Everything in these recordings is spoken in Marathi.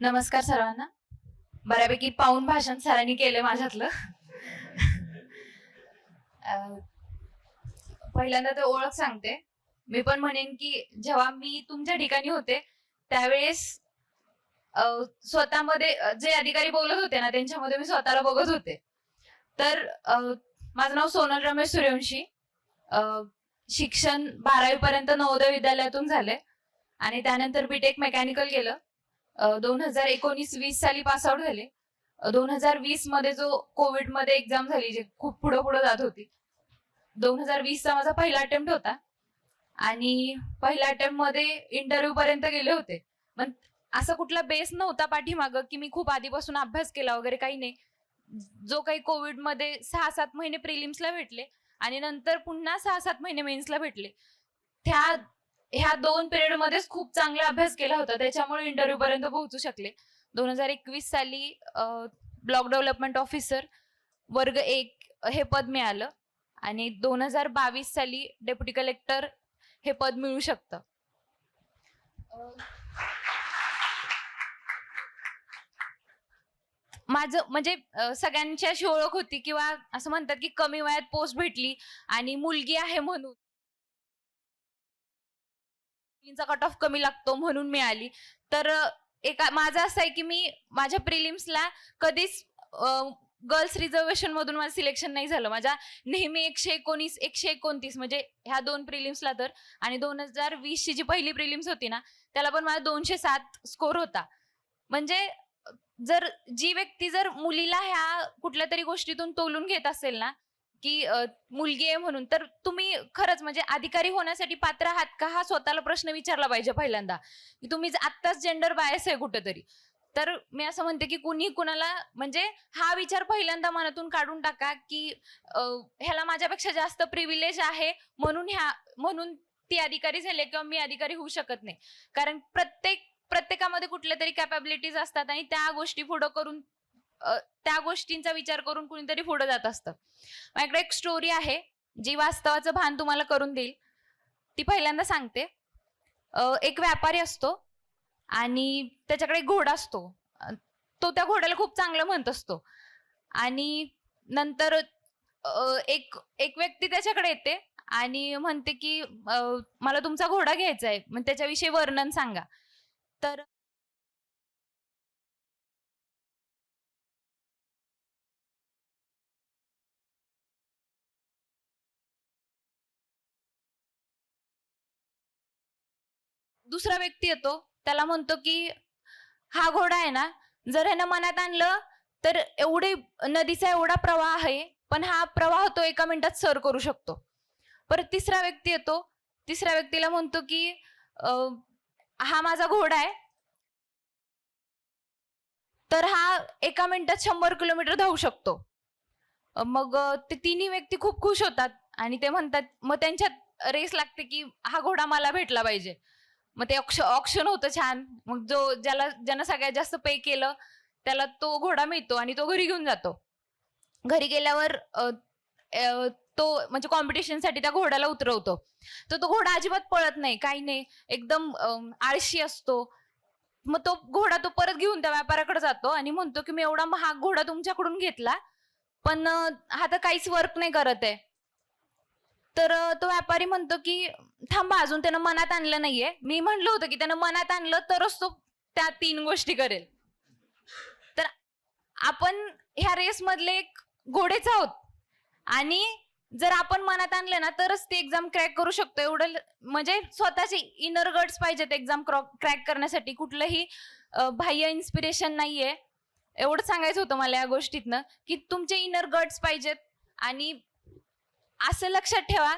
नमस्कार सर्वांना. बऱ्यापैकी पाऊन भाषण सरांनी केले माझ्यातलं. पहिल्यांदा तर ओळख सांगते. मी पण म्हणेन की जेव्हा मी तुमच्या ठिकाणी होते त्यावेळेस स्वतःमध्ये जे अधिकारी बोलत होते ना त्यांच्यामध्ये मी स्वतःला बघत होते. तर माझं नाव सोनल रमेश सूर्यवंशी. शिक्षण बारावी पर्यंत नवोदय विद्यालयातून झाले. आणि त्यानंतर बीटेक मेकॅनिकल केलं. दोन हजार एकोणीस वीस साली पास आउट झाले. दोन हजार वीसमध्ये जो कोविडमध्ये एक्झाम झाली जे खूप पुढं पुढं जात होती दोन हजार वीस चा माझा पहिला अटेम्प्ट होता. आणि पहिल्या अटेम्प्टमध्ये इंटरव्ह्यू पर्यंत गेले होते. पण असा कुठला बेस नव्हता पाठीमागं की मी खूप आधीपासून अभ्यास केला वगैरे काही नाही. जो काही कोविडमध्ये सहा सात महिने प्रिलिम्सला भेटले आणि नंतर पुन्हा सहा सात महिने मेन्सला भेटले. त्या ह्या दोन पिरियड मध्येच खूप चांगला अभ्यास केला होता. त्याच्यामुळे इंटरव्ह्यू पर्यंत पोहोचू शकले. दोन हजार एकवीस साली ब्लॉक डेव्हलपमेंट ऑफिसर वर्ग एक हे पद मिळालं. आणि दोन हजार बावीस साली डेप्युटी कलेक्टर हे पद मिळू शकतं. माझ माझं म्हणजे सगळ्यांची अशी ओळख होती किंवा असं म्हणतात की कमी वयात पोस्ट भेटली आणि मुलगी आहे म्हणून. गोष्टींचा कट ऑफ कमी लागतो म्हणून मिळाली. तर एका माझं असं आहे की मी माझ्या प्रिलिम्सला कधीच गर्ल्स रिझर्वेशन मधून माझं सिलेक्शन नाही झालं. माझ्या नेहमी एकशे एकोणीस एकशे एकोणतीस म्हणजे ह्या दोन प्रिलिम्सला तर. आणि दोन हजार वीस ची जी पहिली प्रिलिम्स होती ना त्याला पण माझा दोनशे सात स्कोर होता. म्हणजे जर जी व्यक्ती जर मुलीला ह्या कुठल्या तरी गोष्टीतून तोलून घेत असेल ना की मुलगी आहे म्हणून. तर तुम्ही खरंच म्हणजे अधिकारी होण्यासाठी पात्र आहात का? हा स्वतःला प्रश्न विचारला पाहिजे पहिल्यांदा. की तुम्ही आत्ताच जेंडर बायस आहे कुठेतरी. तर मी असं म्हणते की कुणी कुणाला म्हणजे हा विचार पहिल्यांदा मनातून काढून टाका की ह्याला माझ्यापेक्षा जास्त प्रिव्हिलेज आहे म्हणून ह्या म्हणून ती अधिकारी झाली किंवा मी अधिकारी होऊ शकत नाही. कारण प्रत्येक प्रत्येकामध्ये कुठल्या तरी कॅपॅबिलिटीज असतात आणि त्या गोष्टी पुढं करून त्या गोष्टींचा विचार करून कुणीतरी पुढे जात असतं. माझ्याकडे एक स्टोरी आहे जी वास्तवाचं भान तुम्हाला करून देईल. ती पहिल्यांदा सांगते. एक व्यापारी असतो आणि त्याच्याकडे एक घोडा असतो. तो त्या घोड्याला खूप चांगलं म्हणत असतो. आणि नंतर एक एक व्यक्ती त्याच्याकडे येते आणि म्हणते की मला तुमचा घोडा घ्यायचा आहे मग त्याच्याविषयी वर्णन सांगा. तर दुसरा व्यक्ती येतो त्याला म्हणतो की हा घोडा आहे ना जर ह्यानं मनात आणलं तर एवढे नदीचा एवढा प्रवाह आहे पण हा प्रवाह तो एका मिनिटात सर करू शकतो. परत तिसरा व्यक्ती येतो तिसऱ्या व्यक्तीला म्हणतो की हा माझा घोडा आहे. तर हा एका मिनिटात शंभर किलोमीटर धावू शकतो. मग ते तिन्ही व्यक्ती खूप खुश होतात आणि ते म्हणतात मग त्यांच्यात रेस लागते की हा घोडा मला भेटला पाहिजे. मग ते ऑप्शन होतं छान. मग जो ज्याला ज्यानं सगळ्यात जास्त पे केलं त्याला तो घोडा मिळतो आणि तो घरी घेऊन जातो. घरी गेल्यावर तो म्हणजे कॉम्पिटिशनसाठी त्या घोड्याला उतरवतो. तर तो घोडा अजिबात पळत नाही काही नाही. एकदम आळशी असतो. मग तो घोडा तो परत घेऊन त्या व्यापाऱ्याकडे जातो आणि म्हणतो की मी एवढा महाग घोडा तुमच्याकडून घेतला पण हा तर काहीच वर्क नाही करत आहे. तर तो व्यापारी म्हणतो की थांबा अजून त्यानं मनात आणलं नाहीये. मी म्हणलं होतं की त्यानं मनात आणलं तरच तो त्या तीन गोष्टी करेल. तर आपण ह्या रेस मधले एक घोडेच आहोत. आणि जर आपण मनात आणलं ना तरच ते एक्झाम क्रॅक करू शकतो. एवढं म्हणजे स्वतःचे इनर गट्स पाहिजेत एक्झाम क्रॅक करण्यासाठी. कुठलंही बाह्य इन्स्पिरेशन नाहीये. एवढं सांगायचं होतं मला या गोष्टीतनं की तुमचे इनर गट्स पाहिजेत. आणि असं लक्षात ठेवा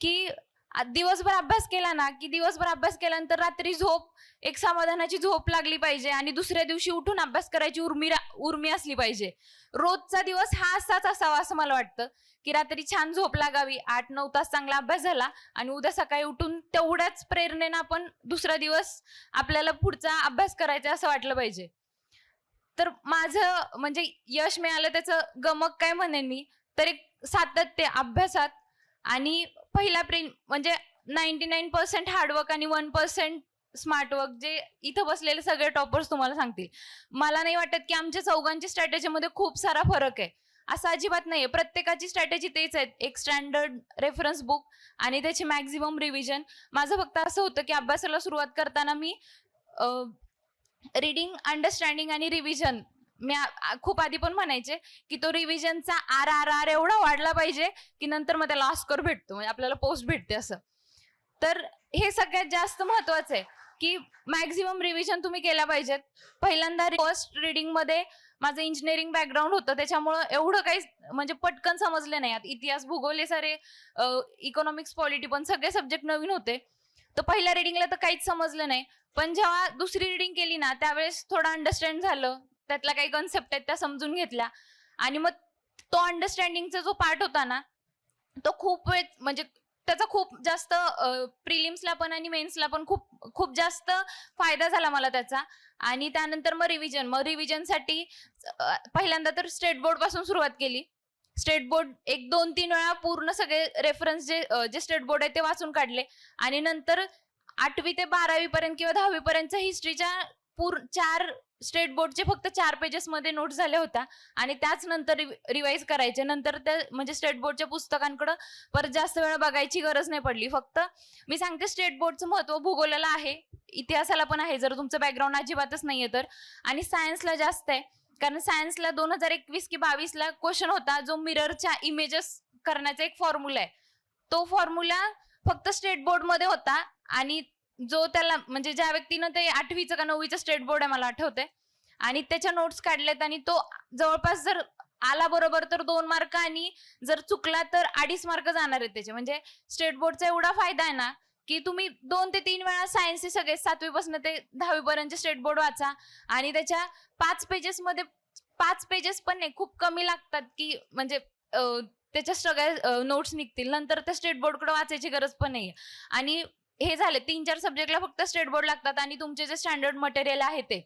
की दिवसभर अभ्यास केला ना की दिवसभर अभ्यास केल्यानंतर रात्री झोप एक समाधानाची झोप लागली पाहिजे आणि दुसऱ्या दिवशी उठून अभ्यास करायची उर्मी रा- उर्मी असली पाहिजे. रोजचा दिवस हा असाच असावा असं मला वाटतं की रात्री छान झोप लागावी आठ नऊ तास चांगला अभ्यास झाला आणि उद्या सकाळी उठून तेवढ्याच प्रेरणेनं आपण दुसरा दिवस आपल्याला पुढचा अभ्यास करायचा असं वाटलं पाहिजे. तर माझं म्हणजे यश मिळालं त्याचं गमक काय म्हणेन मी तर एक सातत्य अभ्यासात आणि पहिला प्रेम म्हणजे ninety nine percent hard work आणि वन पर्सेंट स्मार्टवर्क जे इथं बसलेले सगळे टॉपर्स तुम्हाला सांगतील. मला नाही वाटत की आमच्या चौघांच्या स्ट्रॅटेजीमध्ये खूप सारा फरक आहे. असं अजिबात नाहीये. प्रत्येकाची स्ट्रॅटेजी तेच आहेत एक स्टँडर्ड रेफरन्स बुक आणि त्याची मॅक्झिमम रिव्हिजन माझं फक्त असं होतं की अभ्यासाला सुरुवात करताना मी रिडिंग अंडरस्टँडिंग आणि रिव्हिजन मी खूप आधी पण म्हणायचे की तो रिव्हिजनचा आर आर आर एवढा वाढला पाहिजे की नंतर मग त्याला ऑस्कर भेटतो म्हणजे आपल्याला पोस्ट भेटते असं. तर हे सगळ्यात जास्त महत्वाचं आहे की मॅक्झिमम रिव्हिजन तुम्ही केल्या पाहिजेत. पहिल्यांदा फर्स्ट रिडिंगमध्ये माझं इंजिनिअरिंग बॅकग्राऊंड होतं त्याच्यामुळं एवढं काही म्हणजे पटकन समजले नाही. आता इतिहास भूगोल हे सारे इकॉनॉमिक्स पॉलिटी पण सगळे सब्जेक्ट नवीन होते. तर पहिल्या रिडिंगला तर काहीच समजलं नाही. पण जेव्हा दुसरी रिडिंग केली ना त्यावेळेस थोडं अंडरस्टँड झालं. त्यातल्या काही कन्सेप्ट आहेत त्या समजून घेतल्या. आणि मग तो अंडरस्टँडिंगचा जो पार्ट होता ना तो खूप वेळ म्हणजे त्याचा खूप जास्त प्रिलिम्सला पण आणि मेन्सला पण खूप खूप जास्त फायदा झाला मला त्याचा. आणि त्यानंतर मग रिव्हिजन मग रिव्हिजनसाठी पहिल्यांदा तर स्टेट बोर्डपासून सुरुवात केली. स्टेट बोर्ड एक दोन तीन वेळा पूर्ण सगळे रेफरन्स जे जे स्टेट बोर्ड आहे ते वाचून काढले. आणि नंतर आठवी ते बारावी पर्यंत किंवा दहावी पर्यंत हिस्ट्रीच्या पूर्ण चार स्टेट बोर्डचे फक्त चार पेजेस मध्ये नोट झाल्या होत्या. आणि त्याच नंतर रिवाईज करायचे. नंतर त्या म्हणजे स्टेट बोर्डच्या पुस्तकांकडे परत जास्त वेळ बघायची गरज नाही पडली. फक्त मी सांगते स्टेट बोर्डचं महत्त्व भूगोलाला आहे. इतिहासाला पण आहे. जर तुमचं बॅकग्राऊंड अजिबातच नाहीये तर. आणि सायन्सला जास्त आहे. कारण सायन्सला दोन हजार एकवीस की बावीस ला क्वेश्चन होता जो मिररच्या इमेजेस करण्याचा एक फॉर्म्युला आहे. तो फॉर्म्युला फक्त स्टेट बोर्डमध्ये होता. आणि जो त्याला म्हणजे ज्या व्यक्तीनं ते आठवीचं का नववीचं स्टेट बोर्ड आहे मला आठवते आणि त्याच्या नोट्स काढल्यात आणि तो जवळपास जर आला बरोबर तर दोन मार्क आणि जर चुकला तर अडीच मार्क जाणार आहेत त्याचे. म्हणजे स्टेट बोर्डचा एवढा फायदा आहे ना की तुम्ही दोन ते तीन वेळा सायन्सचे सगळे सातवीपासून ते दहावीपर्यंतचे स्टेट बोर्ड वाचा. आणि त्याच्या पाच पेजेसमध्ये पाच पेजेस पण नाही खूप कमी लागतात की म्हणजे त्याच्या सगळ्या नोट्स निघतील. नंतर त्या स्टेट बोर्डकडे वाचायची गरज पण नाही आणि हे झाले. तीन चार सब्जेक्टला फक्त स्टेट बोर्ड लागतात आणि तुमचे जे स्टँडर्ड मटेरियल आहे ते.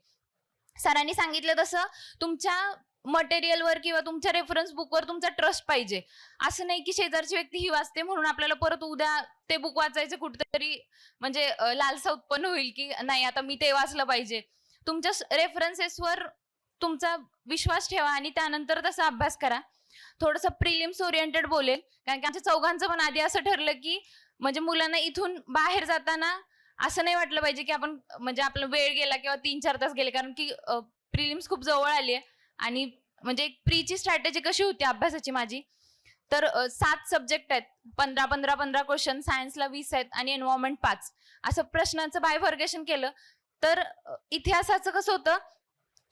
सरांनी सांगितलं तसं तुमच्या मटेरियलवर किंवा तुमच्या रेफरन्स बुकवर तुमचा ट्रस्ट पाहिजे. असं नाही की शेजारची व्यक्ती ही वाचते म्हणून आपल्याला परत उद्या ते बुक वाचायचं कुठेतरी म्हणजे लालसा उत्पन्न होईल की नाही आता मी ते वाचलं पाहिजे. तुमच्या रेफरन्सेसवर तुमचा विश्वास ठेवा आणि त्यानंतर तसा अभ्यास करा. थोडंसं प्रिलिम्स ओरिएंटेड बोलेल. कारण की आमच्या चौघांचं पण आधी असं ठरलं की म्हणजे मुलांना इथून बाहेर जाताना असं नाही वाटलं पाहिजे की आपण म्हणजे आपला वेळ गेला किंवा तीन चार तास गेले कारण की प्रिलिम्स खूप जवळ आली आहे. आणि म्हणजे एक प्रीची स्ट्रॅटेजी कशी होती अभ्यासाची माझी? तर सात सब्जेक्ट आहेत. पंधरा पंधरा पंधरा क्वेश्चन सायन्सला वीस आहेत आणि एन्व्हायरमेंट पाच. असं प्रश्नांचं बायफर्गेशन केलं. तर इतिहासाचं कसं होतं?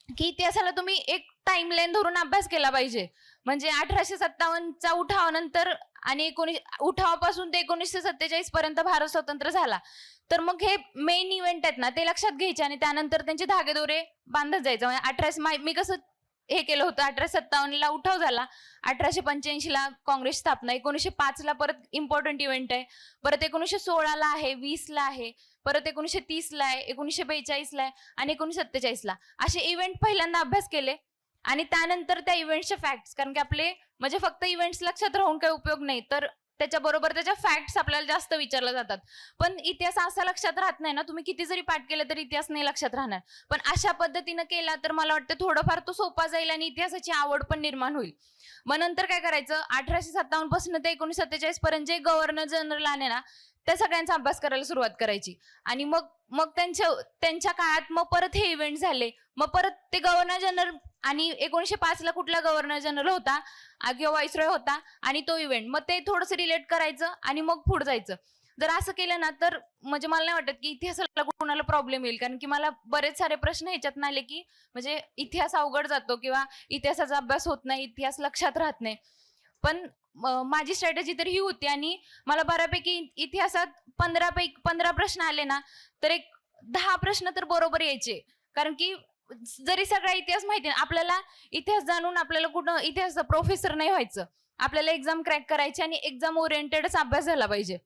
की इतिहासाला तुम्ही एक टाइम लाईन धरून अभ्यास केला पाहिजे. म्हणजे अठराशे सत्तावन्नचा उठावानंतर आणि एकोणीस उठावापासून ते एकोणीसशे सत्तेचाळीस पर्यंत भारत स्वतंत्र झाला. तर मग हे मेन इव्हेंट आहेत ना ते लक्षात घ्यायचे आणि त्यानंतर त्यांचे धागेदोरे बांधत जायचं. म्हणजे अठराशे मी कसं हे केलं होतं. अठराशे सत्तावन्नला उठाव झाला. अठराशे पंच्याऐंशीला काँग्रेस स्थापना एकोणीसशे पाचला परत इम्पॉर्टंट इव्हेंट आहे. परत एकोणीसशे सोळाला आहे. वीसला आहे. परत एकोणीसशे तीसला आहे. एकोणीसशे बेचाळीसला आहे. आणि एकोणीसशे सत्तेचाळीसला असे इव्हेंट पहिल्यांदा अभ्यास केले. आणि त्यानंतर त्या इव्हेंटचे फॅक्ट्स कारण की आपले म्हणजे फक्त इव्हेंट्स लक्षात राहून काही उपयोग नाही. तर त्याच्याबरोबर त्याच्या फॅक्ट्स आपल्याला जास्त विचारल्या जातात. पण इतिहास असा लक्षात राहत नाही ना तुम्ही किती जरी पाठ केलं तरी इतिहास नाही लक्षात राहणार. पण अशा पद्धतीनं केला तर मला वाटतं थोडंफार तो सोपा जाईल आणि इतिहासाची आवड पण निर्माण होईल. मग नंतर काय करायचं? अठराशे सत्तावन्नपासून ते एकोणीशे सत्तेचाळीस पर्यंत जे गव्हर्नर जनरल आले ना त्या सगळ्यांचा अभ्यास करायला सुरुवात करायची. आणि मग मग त्यांच्या त्यांच्या काळात मग परत हे इव्हेंट झाले. मग परत ते गव्हर्नर जनरल आणि एकोणीशे पाच ला कुठला गव्हर्नर जनरल होता? किंवा व्हाईसरॉय होता आणि तो इव्हेंट मग ते थोडंसं रिलेट करायचं आणि मग पुढे जायचं. जर असं केलं ना तर म्हणजे मला नाही वाटत की इतिहासाला कोणाला प्रॉब्लेम येईल. कारण की मला बरेच सारे प्रश्न ह्याच्यात आले की म्हणजे इतिहास अवघड जातो किंवा इतिहासाचा अभ्यास होत नाही इतिहास लक्षात राहत नाही. पण माझी स्ट्रॅटेजी तर ही होती आणि मला बऱ्यापैकी इतिहासात पंधरा पैकी पंधरा प्रश्न आले ना तर एक दहा प्रश्न तर बरोबर यायचे. कारण की जरी सगळा इतिहास माहिती आहे, आपल्याला इतिहास जाणून आपल्याला कुठं इतिहास प्रोफेसर नाही व्हायचं. आपल्याला एक्झाम क्रॅक करायची आणि एक्झाम ओरिएंटेडच अभ्यास झाला पाहिजे.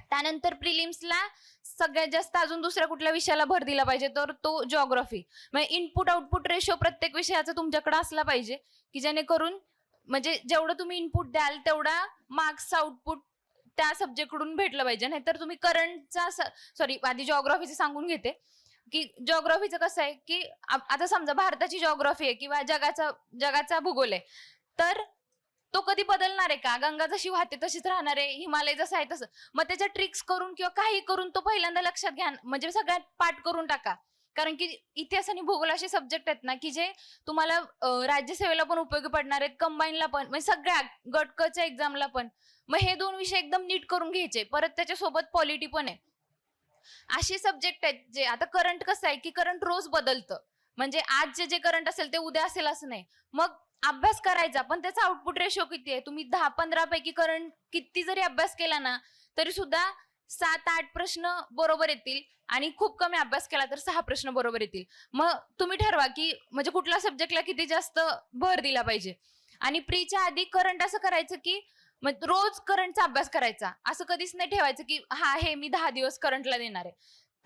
त्यानंतर प्रिलिम्सला सगळ्यात जास्त अजून दुसऱ्या कुठल्या विषयाला भर दिला पाहिजे तर तो जॉग्राफी म्हणजे इनपुट आउटपुट रेशो प्रत्येक विषयाचा तुमच्याकडे असला पाहिजे की जेणेकरून म्हणजे जेवढं तुम्ही इनपुट द्याल तेवढा मार्क्स आउटपुट त्या सब्जेक्टकडून भेटलं पाहिजे. नाहीतर तुम्ही करंटचा सॉरी आधी जॉग्राफीचं सांगून घेते. की जॉग्रॉफीचं कसं आहे की आता समजा भारताची जॉग्रॉफी आहे किंवा जगाचा जगाचा भूगोल आहे तर तो कधी बदलणार आहे का? गंगा जशी वाहते तशीच राहणार आहे हिमालय जसं आहे तसं. मग त्याच्या ट्रिक्स करून किंवा काही करून तो पहिल्यांदा लक्षात घ्या म्हणजे सगळ्यात पाठ करून टाका. कारण की इतिहास आणि भूगोल असे सब्जेक्ट आहेत ना की जे तुम्हाला राज्यसेवेला पण उपयोगी पडणार आहेत कंबाईनला पण म्हणजे सगळ्या गटकच्या एक्झामला पण. मग हे दोन विषय एकदम नीट करून घ्यायचे. परत त्याच्यासोबत पॉलिटी पण आहे. असे सब्जेक्ट आहेत जे आता करंट कसं आहे की करंट रोज बदलतं. म्हणजे आज जे जे करंट असेल ते उद्या असेल असं नाही. मग अभ्यास करायचा पण त्याचा आउटपुट रेशो किती आहे? तुम्ही दहा पंधरा पैकी करंट किती जरी अभ्यास केला ना तरी सुद्धा सात आठ प्रश्न बरोबर येतील आणि खूप कमी अभ्यास केला तर सहा प्रश्न बरोबर येतील. मग तुम्ही ठरवा की म्हणजे कुठल्या सब्जेक्टला किती जास्त भर दिला पाहिजे. आणि प्रीच्या आधी करंट असं करायचं की मग रोज करंटचा अभ्यास करायचा. असं कधीच नाही ठेवायचं की हा हे मी दहा दिवस करंटला देणार आहे.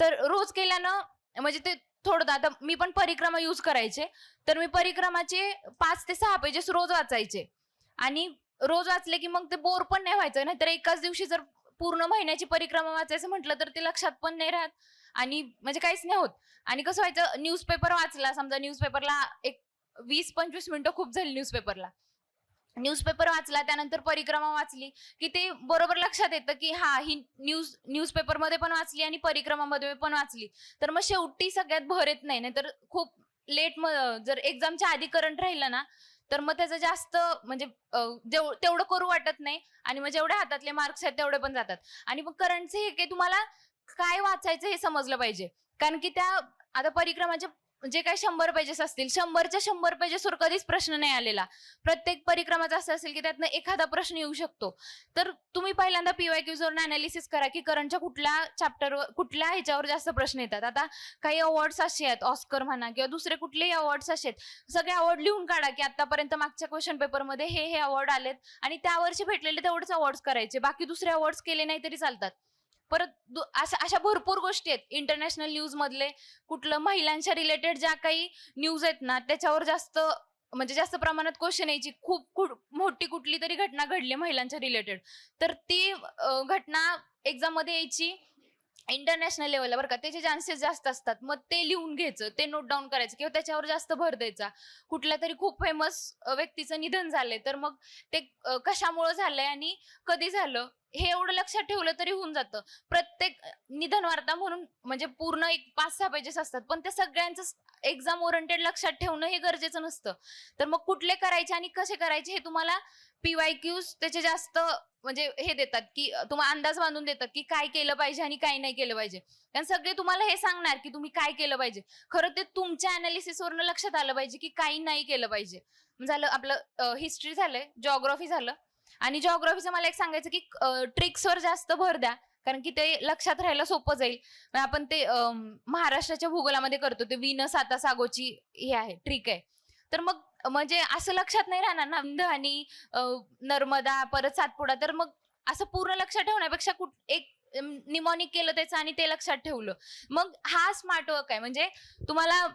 तर रोज केल्यानं म्हणजे ते थोडं आता मी पण परिक्रमा यूज करायचे. तर मी परिक्रमाचे पाच ते सहा पेजेस रोज वाचायचे. आणि रोज वाचले की मग ते बोर पण नाही व्हायचं. नाहीतर एकाच दिवशी जर पूर्ण महिन्याची परिक्रमा वाचायचं म्हटलं तर ते लक्षात पण नाही राहत. आणि म्हणजे काहीच नाही होत. आणि कसं व्हायचं न्यूजपेपर वाचला. समजा न्यूजपेपरला एक वीस पंचवीस मिनिटं खूप झाली न्यूजपेपरला न्यूजपेपर वाचला त्यानंतर परिक्रमा वाचली की ते बरोबर लक्षात येतं की हा ही न्यूज न्यूजपेपरमध्ये पण वाचली आणि परिक्रमामध्ये पण वाचली. तर मग शेवटी सगळ्यात भर येत नाही नाहीतर खूप लेट जर एक्झामच्या आधी करंट राहिलं ना तर मग त्याचं जास्त म्हणजे तेवढं करू वाटत नाही आणि मग जेवढे हातातले मार्क्स आहेत तेवढे पण जातात. आणि मग करंटचे हे काही तुम्हाला काय वाचायचं हे समजलं पाहिजे. कारण की त्या आता परिक्रमाच्या जे काही शंभर पेजेस असतील शंभरच्या शंभर पेजेसवर कधीच प्रश्न नाही आलेला. प्रत्येक परिक्रमाचा असं असेल की त्यातनं एखादा प्रश्न येऊ शकतो. तर तुम्ही पहिल्यांदा पीवाय क्यूजवर अनालिसिस करा की करंटच्या कुठल्या चॅप्टरवर कुठल्या ह्याच्यावर जास्त प्रश्न येतात. आता काही अवॉर्ड्स असे आहेत ऑस्कर म्हणा किंवा दुसरे कुठलेही अवॉर्ड्स असे आहेत. सगळे अवॉर्ड लिहून काढा की आतापर्यंत मागच्या क्वेश्चन पेपरमध्ये हे हे अवॉर्ड आलेत. आणि त्या वर्षी भेटलेले तेवढेच अवॉर्ड्स करायचे. बाकी दुसरे अवॉर्ड्स केले नाही तरी चालतात. परत दु- अशा अशा भरपूर गोष्टी आहेत. इंटरनॅशनल न्यूज मधले कुठलं महिलांच्या रिलेटेड ज्या काही न्यूज आहेत ना त्याच्यावर जास्त म्हणजे जास्त प्रमाणात क्वेश्चन यायची. खूप मोठी कुठली तरी घटना घडली महिलांच्या रिलेटेड तर ती घटना एक्झाममध्ये यायची इंटरनॅशनल लेवलला बरं का. त्याचे चान्सेस जास्त असतात. मग ते लिहून घ्यायचं ते नोट डाऊन करायचं किंवा त्याच्यावर जास्त भर द्यायचा. कुठल्या तरी खूप फेमस व्यक्तीचं निधन झालंय. तर मग ते अं, कशामुळं झालंय आणि कधी झालं? हे एवढं लक्षात ठेवलं तरी होऊन जातं. प्रत्येक निधन वार्ता म्हणून म्हणजे पूर्ण एक पाच सहा पेजेस असतात. पण त्या सगळ्यांचं एक्झाम ओरिएंटेड लक्षात ठेवणं हे गरजेचं नसतं. तर मग कुठले करायचे आणि कसे करायचे हे तुम्हाला पीवाय क्यूज त्याचे जास्त म्हणजे हे देतात की तुम्हाला अंदाज बांधून देतात की काय केलं पाहिजे आणि काय नाही केलं पाहिजे. कारण सगळे तुम्हाला हे सांगणार की तुम्ही काय केलं पाहिजे. खरं ते तुमच्या अनालिसिसवरनं लक्षात आलं पाहिजे की काही नाही केलं पाहिजे. झालं आपलं हिस्ट्री झालंय जॉग्राफी झालं. आणि जॉग्राफीचं मला एक सांगायचं की ट्रिक्सवर जास्त भर द्या. कारण की ते लक्षात राहायला सोपं जाईल. आपण ते महाराष्ट्राच्या भूगोलामध्ये करतो ते विन साता सागोची हे आहे ट्रिक आहे. तर मग म्हणजे असं लक्षात नाही राहणार ना विंध्य आणि नर्मदा परत सातपुडा. तर मग असं पूर्ण लक्षात ठेवण्यापेक्षा कुठ एक निमॉनिक केलं त्याचं आणि ते लक्षात ठेवलं. मग हा स्मार्ट वर्क आहे. म्हणजे तुम्हाला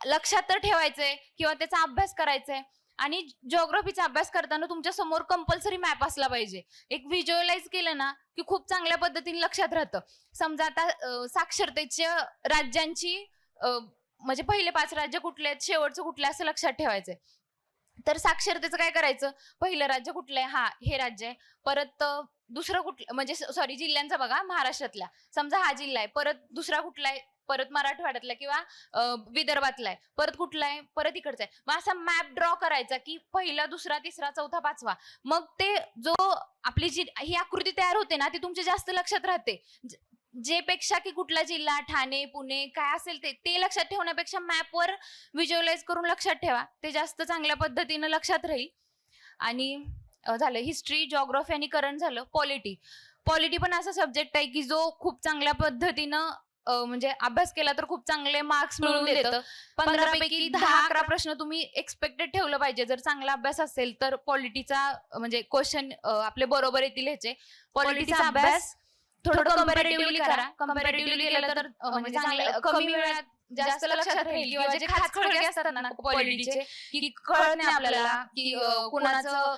लक्षात तर ठेवायचंय किंवा त्याचा अभ्यास करायचाय. आणि जिओग्राफीचा अभ्यास करताना तुमच्यासमोर कंपल्सरी मॅप असला पाहिजे. एक व्हिज्युअलाइज केलं ना की खूप चांगल्या पद्धतीने लक्षात राहतं. समजा आता साक्षरतेच्या राज्यांची म्हणजे पहिले पाच राज्य कुठले आहेत शेवटचं कुठले असं लक्षात ठेवायचंय. तर साक्षरतेचं काय करायचं? पहिलं राज्य कुठलं आहे? हा हे राज्य आहे. परत दुसरं कुठलं म्हणजे सॉरी जिल्ह्यांचा बघा महाराष्ट्रातल्या. समजा हा जिल्हा आहे. परत दुसरा कुठला आहे? परत मराठवाड्यातला किंवा विदर्भातला आहे. परत कुठला आहे? परत इकडचा आहे. मग असा मॅप ड्रॉ करायचा की पहिला दुसरा तिसरा चौथा पाचवा. मग ते जो आपली जी ही आकृती तयार होते ना ती तुमच्या जास्त लक्षात राहते. जे पेक्षा की कुठला जिल्हा ठाणे पुणे काय असेल ते ते लक्षात ठेवण्यापेक्षा मॅपवर व्हिज्युअलाइज करून लक्षात ठेवा. ते जास्त चांगल्या पद्धतीनं लक्षात राहील. आणि झालं हिस्ट्री जॉग्राफी आणि करंट झालं पॉलिटी पॉलिटी पण असा सब्जेक्ट आहे की जो खूप चांगल्या पद्धतीनं म्हणजे अभ्यास केला तर खूप चांगले मार्क्स मिळवून देतं. पंधरा पैकी दहा अकरा प्रश्न तुम्ही एक्सपेक्टेड ठेवलं पाहिजे. जर चांगला अभ्यास असेल तर पॉलिटीचा म्हणजे क्वेश्चन आपले बरोबर येतील ह्याचे. पॉलिटीचा अभ्यास थोडं कम्पॅरेटिव्हली करा. कम्पॅरेटिव्हली केलं तर म्हणजे चांगलं कमी वेळात जास्त लक्षात राहील किंवा जे खाचखळगे असतात ना पॉलिटीचे की कळत नाही आपल्याला की कुणाचं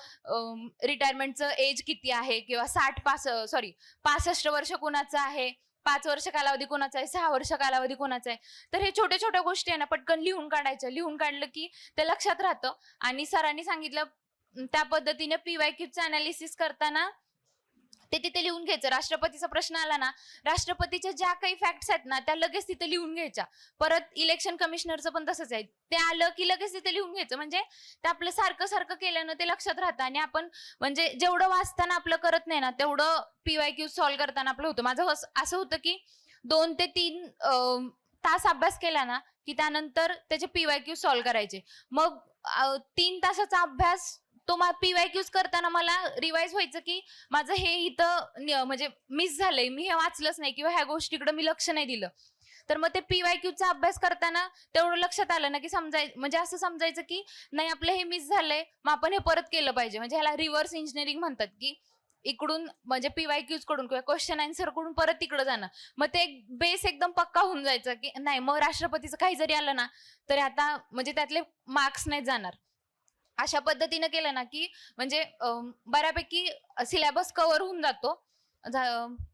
रिटायरमेंटचं एज किती आहे किंवा साठ पास सॉरी पासष्ट वर्ष कुणाचं आहे. पाच वर्ष कालावधी कोणाचा आहे सहा वर्ष कालावधी कोणाचा आहे. तर हे छोट्या छोट्या गोष्टी आहे ना पटकन लिहून काढायच्या. लिहून काढलं की ते लक्षात राहतं. आणि सरांनी सांगितलं त्या पद्धतीने पीवाय क्यूचं अनालिसिस करताना ते तिथे लिहून घ्यायचं. राष्ट्रपतीचा प्रश्न आला ना राष्ट्रपतीच्या ज्या काही फॅक्ट्स आहेत ना त्या लगेच तिथे लिहून घ्यायच्या. परत इलेक्शन कमिशनरचं पण तसंच आहे. ते आलं की लगेच तिथे लिहून घ्यायचं. म्हणजे ते आपलं सारखं सारखं केल्यानं ते लक्षात राहतं आणि आपण म्हणजे जेवढं वाचताना आपलं करत नाही ना तेवढं पीवाय क्यू सॉल्व्ह करताना आपलं होतं. माझं असं होतं की दोन ते तीन तास अभ्यास केला ना की त्यानंतर त्याचे पीवाय क्यू सॉल्व्ह करायचे. मग तीन तासाचा अभ्यास तो पीवायक्यूज करताना मला रिवाइज व्हायचं की माझं हे इथं म्हणजे मिस झालंय. मी हे वाचलंच नाही किंवा ह्या गोष्टीकडे मी लक्ष नाही दिलं. तर मग ते पीवायक्यूचा अभ्यास करताना तेवढं लक्षात आलं ना की समजाय म्हणजे असं समजायचं की नाही आपलं हे मिस झालंय. मग आपण हे परत केलं पाहिजे. म्हणजे ह्याला रिव्हर्स इंजिनिअरिंग म्हणतात की इकडून म्हणजे पीवाय क्यूजकडून किंवा क्वेश्चन आन्सरकडून परत तिकडं जाणं. मग ते एक बेस एकदम पक्का होऊन जायचं की नाही मग राष्ट्रपतीचं काही जरी आलं ना तरी आता म्हणजे त्यातले मार्क्स नाही जाणार. अशा पद्धतीनं केलं ना की म्हणजे बऱ्यापैकी सिलेबस कव्हर होऊन जातो.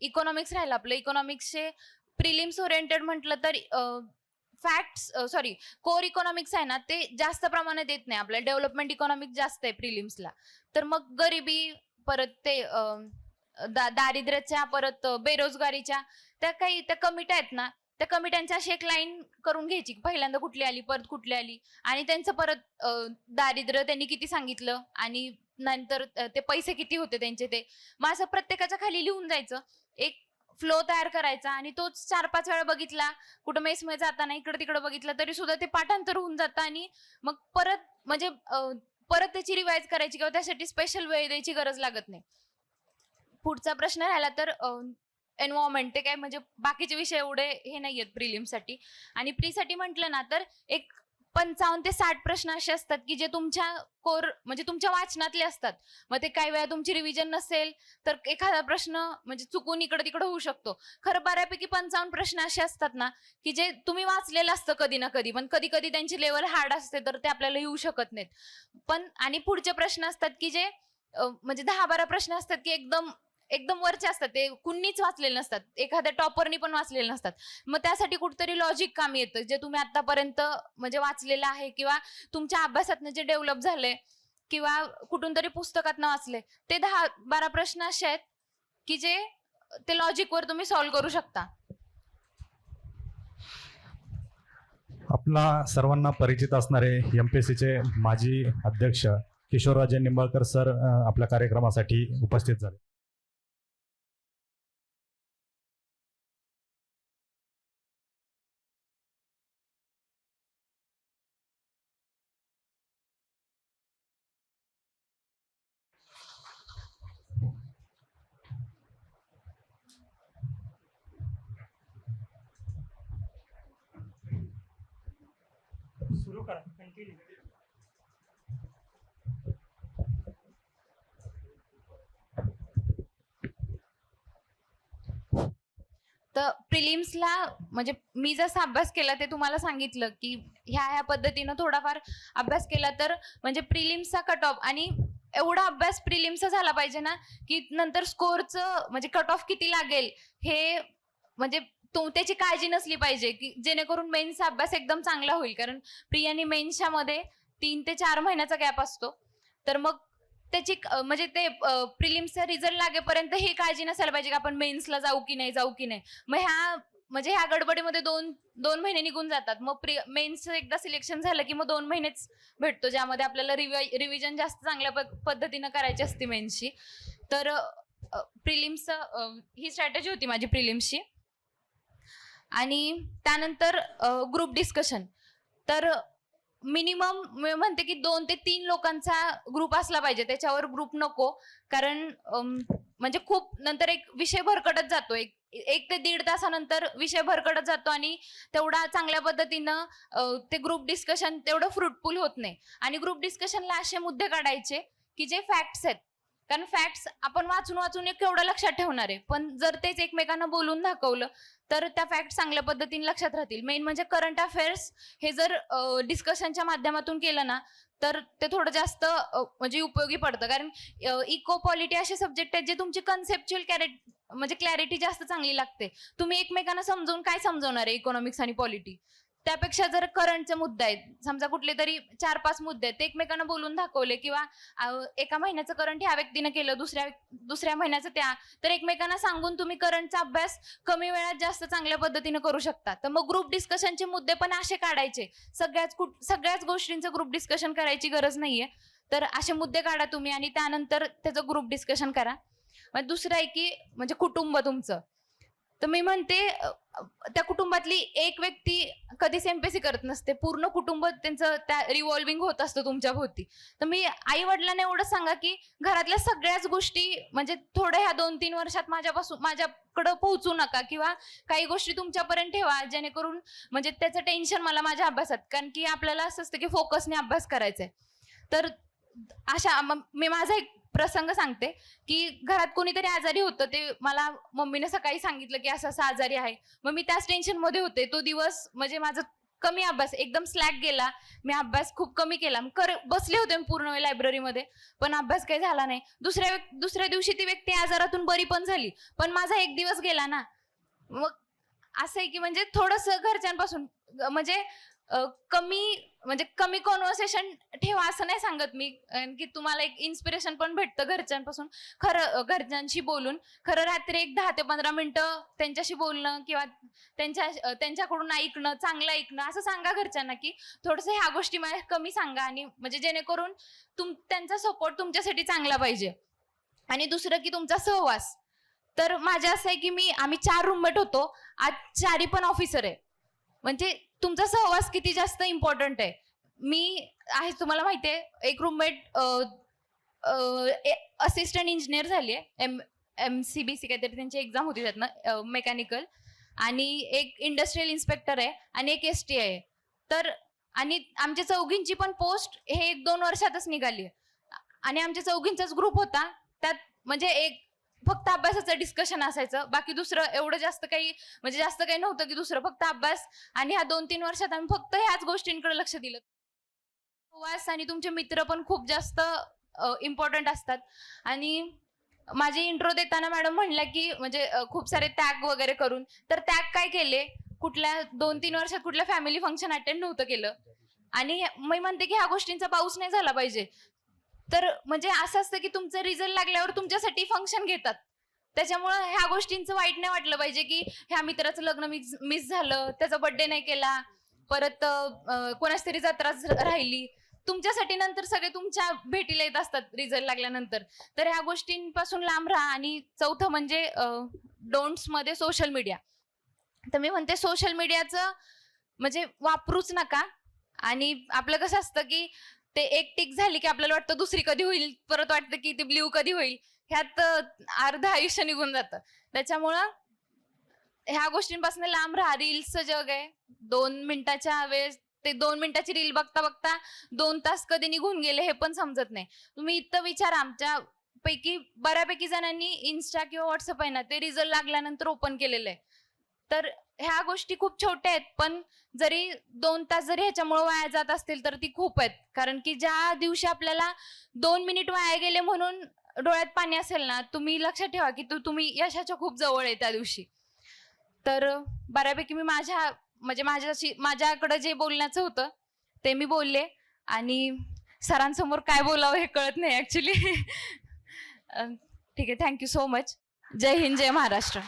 इकॉनॉमिक्स राहिलं आपलं. इकॉनॉमिक्सचे प्रिलिम्स ओरिएंटेड म्हटलं तर फॅक्ट्स सॉरी कोर इकॉनॉमिक्स आहे ना ते जास्त प्रमाणात येत नाही. आपल्या डेव्हलपमेंट इकॉनॉमिक्स जास्त आहे प्रिलिम्सला तर मग गरिबी परत ते दा- दारिद्र्याच्या परत बेरोजगारीच्या त्या काही त्या कमिट्या आहेत ना. त्या कमिट्यांच्या अशी एक लाईन करून घ्यायची पहिल्यांदा कुठली आली परत कुठली आली. आणि त्यांचं परत अं, दारिद्र्य त्यांनी किती सांगितलं आणि नंतर अं, ते पैसे किती होते त्यांचे ते. मग असं प्रत्येकाच्या खाली लिहून जायचं. एक फ्लो तयार करायचा आणि तोच चार पाच वेळा बघितला कुठं मेसमध्ये जाताना इकडे तिकडे बघितलं तरी सुद्धा ते पाठांतर होऊन जातं आणि मग परत म्हणजे अं, परत त्याची रिवाईज करायची किंवा त्यासाठी स्पेशल वेळ द्यायची गरज लागत नाही. पुढचा प्रश्न राहिला तर एन्व्हायरमेंट ते काय म्हणजे बाकीचे विषय एवढे हे नाही आहेत प्रिलिमसाठी आणि प्रीसाठी म्हटलं ना तर एक पंचावन्न ते साठ प्रश्न असे असतात की जे तुमच्या कोर म्हणजे तुमच्या वाचनातले असतात. मग ते काही वेळा तुमची रिव्हिजन नसेल तर एखादा प्रश्न म्हणजे चुकून इकडे तिकडे होऊ शकतो. खरं बऱ्यापैकी पंचावन्न प्रश्न असे असतात ना की जे तुम्ही वाचलेलं असतं कधी ना कधी पण कधी कधी त्यांची लेवल हार्ड असते तर ते आपल्याला येऊ शकत नाहीत. पण आणि पुढचे प्रश्न असतात की जे म्हणजे दहा बारा प्रश्न असतात की एकदम एकदम वरचे असतात ते कुणीच वाचलेले नसतात. एखाद्या टॉपरनी पण वाचलेले नसतात. मग त्यासाठी कुठतरी लॉजिक काम येतं जे तुम्ही आतापर्यंत म्हणजे वाचलेलं आहे किंवा तुमच्या अभ्यासातनं जे डेव्हलप झाले किंवा कुठून तरी पुस्तकातनं वाचले ते दहा बारा प्रश्न असे आहेत की जे ते लॉजिकवर तुम्ही सॉल्व्ह करू शकता. आपला सर्वांना परिचित असणारे एम पी एस सीचे माजी अध्यक्ष किशोरराजे निंबाळकर सर आपल्या कार्यक्रमासाठी उपस्थित झाले. सुरू करा. कंटिन्यू तर प्रिलिम्सला म्हणजे मी जसा अभ्यास केला ते तुम्हाला सांगितलं की ह्या ह्या पद्धतीनं थोडाफार अभ्यास केला तर म्हणजे प्रिलिम्सचा कट ऑफ आणि एवढा अभ्यास प्रिलिम्सचा झाला पाहिजे ना की नंतर स्कोरचं म्हणजे कट ऑफ किती लागेल हे म्हणजे तो त्याची काळजी नसली पाहिजे की जेणेकरून मेन्सचा अभ्यास एकदम चांगला होईल. कारण प्रियानी आणि मेन्सच्या मध्ये तीन ते चार महिन्याचा गॅप असतो. तर मग त्याची क- म्हणजे ते प्रिलिम्सचा रिझल्ट लागेपर्यंत ही काळजी नसायला पाहिजे की आपण मेन्सला जाऊ की नाही जाऊ की नाही. मग ह्या म्हणजे ह्या गडबडीमध्ये दोन दोन महिने निघून जातात. मग प्रि मेन्सचं एकदा सिलेक्शन झालं की मग दोन महिनेच भेटतो ज्यामध्ये आपल्याला रिव्हिजन जास्त चांगल्या प- पद्धतीनं करायची असते मेन्सची तर प्रिलिम्स ही स्ट्रॅटेजी होती माझी प्रिलिम्सची आणि त्यानंतर ग्रुप डिस्कशन तर मिनिमम म्हणते की दोन ते तीन लोकांचा ग्रुप असला पाहिजे. त्याच्यावर ग्रुप नको. कारण म्हणजे खूप नंतर एक विषय भरकटत जातो. एक एक ते दीड तासानंतर विषय भरकटत जातो आणि तेवढा चांगल्या पद्धतीनं ते ग्रुप डिस्कशन तेवढं फ्रुटफुल होत नाही. आणि ग्रुप डिस्कशनला असे मुद्दे काढायचे की जे फॅक्ट्स आहेत. कारण फॅक्ट्स आपण वाचून वाचून एक केवढं लक्षात ठेवणार आहे. पण जर तेच एकमेकांना बोलून दाखवलं तर त्या फॅक्ट चांगल्या पद्धतीने लक्षात राहतील. मेन म्हणजे करंट अफेअर्स हे जर डिस्कशनच्या माध्यमातून केलं ना तर ते थोडं जास्त म्हणजे उपयोगी पडतं. कारण इको पॉलिटी असे सब्जेक्ट आहेत जे तुमची कन्सेप्च्युअल कॅरेट म्हणजे क्लॅरिटी जास्त चांगली लागते. तुम्ही एकमेकांना समजून काय समजवणार आहे इकॉनॉमिक्स आणि पॉलिटी त्यापेक्षा जर करंटचे मुद्दे आहेत समजा कुठले तरी चार पाच मुद्दे आहेत ते एकमेकांना बोलून दाखवले किंवा एका महिन्याचं करंट ह्या व्यक्तीने केलं दुसऱ्या दुसऱ्या महिन्याचं त्या तर एकमेकांना सांगून तुम्ही करंटचा अभ्यास कमी वेळात जास्त चांगल्या पद्धतीने करू शकता. तर मग ग्रुप डिस्कशनचे मुद्दे पण असे काढायचे. सगळ्याच कुठ सगळ्याच गोष्टींचं ग्रुप डिस्कशन करायची गरज नाहीये. तर असे मुद्दे काढा तुम्ही आणि त्यानंतर त्याचं ग्रुप डिस्कशन करा. मग दुसरं आहे की म्हणजे कुटुंब तुमचं. तर मी म्हणते त्या कुटुंबातली एक व्यक्ती कधीच एमपीसी करत नसते. पूर्ण कुटुंब त्यांचं त्या रिव्हॉल्विंग होत असतं तुमच्या भोवती. तर मी आई वडिलांना एवढं सांगा की घरातल्या सगळ्याच गोष्टी म्हणजे थोड्या ह्या दोन तीन वर्षात माझ्यापासून माझ्याकडं पोहोचू नका किंवा काही गोष्टी तुमच्यापर्यंत ठेवा जेणेकरून म्हणजे त्याचं टेन्शन मला माझ्या अभ्यासात. कारण की आपल्याला असं असतं की फोकसने अभ्यास करायचा आहे तर अशा मी माझा एक प्रसंग सांगते की घरात कोणीतरी आजारी होतं ते मला मम्मीने सकाळी सांगितलं की असं असं आजारी आहे. मग मी त्याच टेन्शनमध्ये होते. तो दिवस म्हणजे माझं कमी अभ्यास एकदम स्लॅक गेला. मी अभ्यास खूप कमी केला. कर बसले होते मी पूर्ण वेळ लायब्ररीमध्ये पण अभ्यास काही झाला नाही. दुसऱ्या दुसऱ्या दिवशी ती व्यक्ती आजारातून बरी पण झाली. पण माझा एक दिवस गेला ना. मग असं आहे की म्हणजे थोडस घरच्यांपासून म्हणजे कमी म्हणजे कमी कॉन्व्हर्सेशन ठेवा असं नाही सांगत मी. कारण की तुम्हाला एक इन्स्पिरेशन पण भेटतं घरच्यांपासून. खरं घरच्यांशी बोलून. खरं रात्री एक दहा ते पंधरा मिनिटं त्यांच्याशी बोलणं किंवा त्यांच्या त्यांच्याकडून ऐकणं चांगलं ऐकणं असं सांगा घरच्यांना की थोडस ह्या गोष्टी मला कमी सांगा आणि म्हणजे जेणेकरून तुम त्यांचा सपोर्ट तुमच्यासाठी चांगला पाहिजे. आणि दुसरं की तुमचा सहवास. तर माझं असं आहे की मी आम्ही चार रूममेट होतो. आज चारी पण ऑफिसर आहे. म्हणजे तुमचा सहवास किती जास्त इम्पॉर्टंट आहे? मी आहे तुम्हाला माहिती आहे एक रूममेट असिस्टंट इंजिनियर झाली आहे. M M C B C काहीतरी त्यांची एक्झाम होती त्यातनं मेकॅनिकल आणि एक इंडस्ट्रियल इन्स्पेक्टर आहे आणि एक एस टी आहे. तर आणि आमच्या चौघींची पण पोस्ट हे एक दोन वर्षातच निघाली आणि आमच्या चौघींचाच ग्रुप होता. त्यात म्हणजे एक फक्त अभ्यासाचं डिस्कशन असायचं. बाकी दुसरं एवढं जास्त काही म्हणजे जास्त काही नव्हतं की दुसरं फक्त अभ्यास आणि ह्या दोन तीन वर्षात आम्ही फक्त ह्याच गोष्टींकडे लक्ष दिलं. प्रवास आणि तुमचे मित्र पण खूप जास्त इम्पॉर्टंट असतात. आणि माझे इंट्रो देताना मॅडम म्हणल्या की म्हणजे खूप सारे त्याग वगैरे करून. तर त्याग काय केले? कुठल्या दोन तीन वर्षात कुठल्या फॅमिली फंक्शन अटेंड नव्हतं केलं. आणि मी म्हणते की ह्या गोष्टींचा पाऊस नाही झाला पाहिजे. तर म्हणजे असं असतं की तुमचं रिझल्ट लागल्यावर तुमच्यासाठी फंक्शन घेतात. त्याच्यामुळं ह्या गोष्टींचं वाईट नाही वाटलं पाहिजे की ह्या मित्राचं लग्न मिस मिस झालं त्याचा बर्थडे नाही केला परत अं, कोणाच तरी जत्रा राहिली. तुमच्यासाठी नंतर सगळे तुमच्या भेटीला येत असतात रिझल्ट लागल्यानंतर. तर ह्या गोष्टींपासून लांब राहा आणि चौथं म्हणजे डोंट्समध्ये सोशल मीडिया तर मी म्हणते सोशल मीडियाचं म्हणजे वापरूच नका. आणि आपलं कसं असतं की ते एक टिक झाली की आपल्याला वाटतं दुसरी कधी होईल परत वाटतं की ती ब्ल्यू कधी होईल. ह्यात अर्ध आयुष्य निघून जातं. त्याच्यामुळं ह्या गोष्टींपासून लांब राहा. रील्सचं जग आहे. दोन मिनिटाच्या वेळेस ते दोन मिनिटाची रील बघता बघता दोन तास कधी निघून गेले हे पण समजत नाही. तुम्ही इथं विचार आमच्या पैकी बऱ्यापैकी जणांनी इन्स्टा किंवा व्हॉट्सअप आहे ना ते रिझल्ट लागल्यानंतर ओपन केलेलं आहे. तर ह्या गोष्टी खूप छोट्या आहेत पण जरी दोन तास जरी ह्याच्यामुळे वाया जात असतील तर ती खूप आहेत. कारण की ज्या दिवशी आपल्याला दोन मिनिट वाया गेले म्हणून डोळ्यात पाणी असेल ना तुम्ही लक्षात ठेवा की तू तुम्ही यशाच्या खूप जवळ आहे त्या दिवशी. तर बऱ्यापैकी मी माझ्या म्हणजे माझ्याशी माझ्याकडे जे बोलण्याचं होतं ते मी बोलले आणि सरांसमोर काय बोलावं हे कळत नाही ऍक्च्युली ठीक आहे थँक्यू सो मच जय हिंद जय महाराष्ट्र.